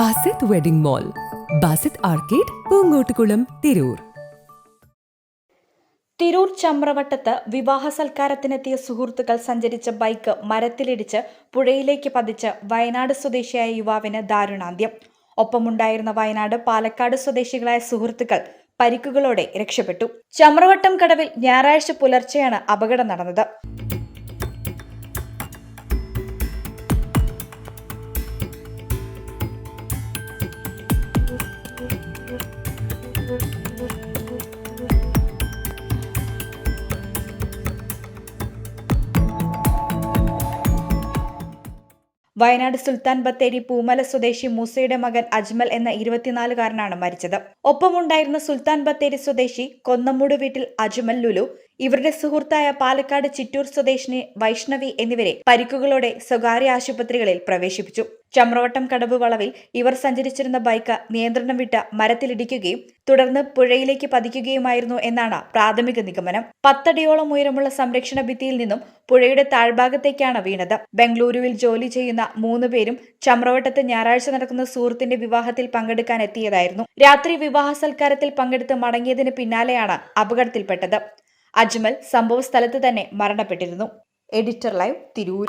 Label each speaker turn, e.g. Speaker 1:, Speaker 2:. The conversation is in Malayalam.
Speaker 1: Basith wedding mall. Basith arcade Poongottukulam Tirur.
Speaker 2: Tirur ചമ്രവട്ടത്ത് വിവാഹ സൽക്കാരത്തിനെത്തിയ സുഹൃത്തുക്കൾ സഞ്ചരിച്ച ബൈക്ക് മരത്തിലിടിച്ച് പുഴയിലേക്ക് പതിച്ച് വയനാട് സ്വദേശിയായ യുവാവിന് ദാരുണാന്ത്യം. ഒപ്പമുണ്ടായിരുന്ന വയനാട് പാലക്കാട് സ്വദേശികളായ സുഹൃത്തുക്കൾ പരിക്കുകളോടെ രക്ഷപ്പെട്ടു. ചമ്രവട്ടം കടവിൽ ഞായറാഴ്ച പുലർച്ചെയാണ് അപകടം നടന്നത്. വയനാട് സുൽത്താൻ ബത്തേരി പൂമല സ്വദേശി മൂസയുടെ മകൻ അജ്മൽ എന്ന ഇരുപത്തിനാലുകാരനാണ് മരിച്ചത്. ഒപ്പമുണ്ടായിരുന്ന സുൽത്താൻ ബത്തേരി സ്വദേശി കൊന്നമ്മൂട് വീട്ടിൽ അജ്മൽ ലുലു ഇവരുടെ സുഹൃത്തായ പാലക്കാട് ചിറ്റൂർ സ്വദേശിനി വൈഷ്ണവി എന്നിവരെ പരിക്കുകളോടെ സ്വകാര്യ ആശുപത്രികളിൽ പ്രവേശിപ്പിച്ചു. ചമ്രവട്ടം കടവ് വളവിൽ ഇവർ സഞ്ചരിച്ചിരുന്ന ബൈക്ക് നിയന്ത്രണം വിട്ട് മരത്തിലിടിക്കുകയും തുടർന്ന് പുഴയിലേക്ക് പതിക്കുകയുമായിരുന്നു എന്നാണ് പ്രാഥമിക നിഗമനം. പത്തടിയോളം ഉയരമുള്ള സംരക്ഷണ ഭിത്തിയിൽ നിന്നും പുഴയുടെ താഴ്ഭാഗത്തേക്കാണ് വീണത്. ബംഗളൂരുവിൽ ജോലി ചെയ്യുന്ന മൂന്ന് പേരും ചമ്രവട്ടത്ത് ഞായറാഴ്ച നടക്കുന്ന സുഹൃത്തിന്റെ വിവാഹത്തിൽ പങ്കെടുക്കാൻ എത്തിയതായിരുന്നു. രാത്രി വിവാഹ സൽക്കാരത്തിൽ പങ്കെടുത്ത് മടങ്ങിയതിന് പിന്നാലെയാണ് അപകടത്തിൽപ്പെട്ടത്. അജ്മൽ സംഭവ സ്ഥലത്ത് തന്നെ മരണപ്പെട്ടിരുന്നു. Editor live Tirur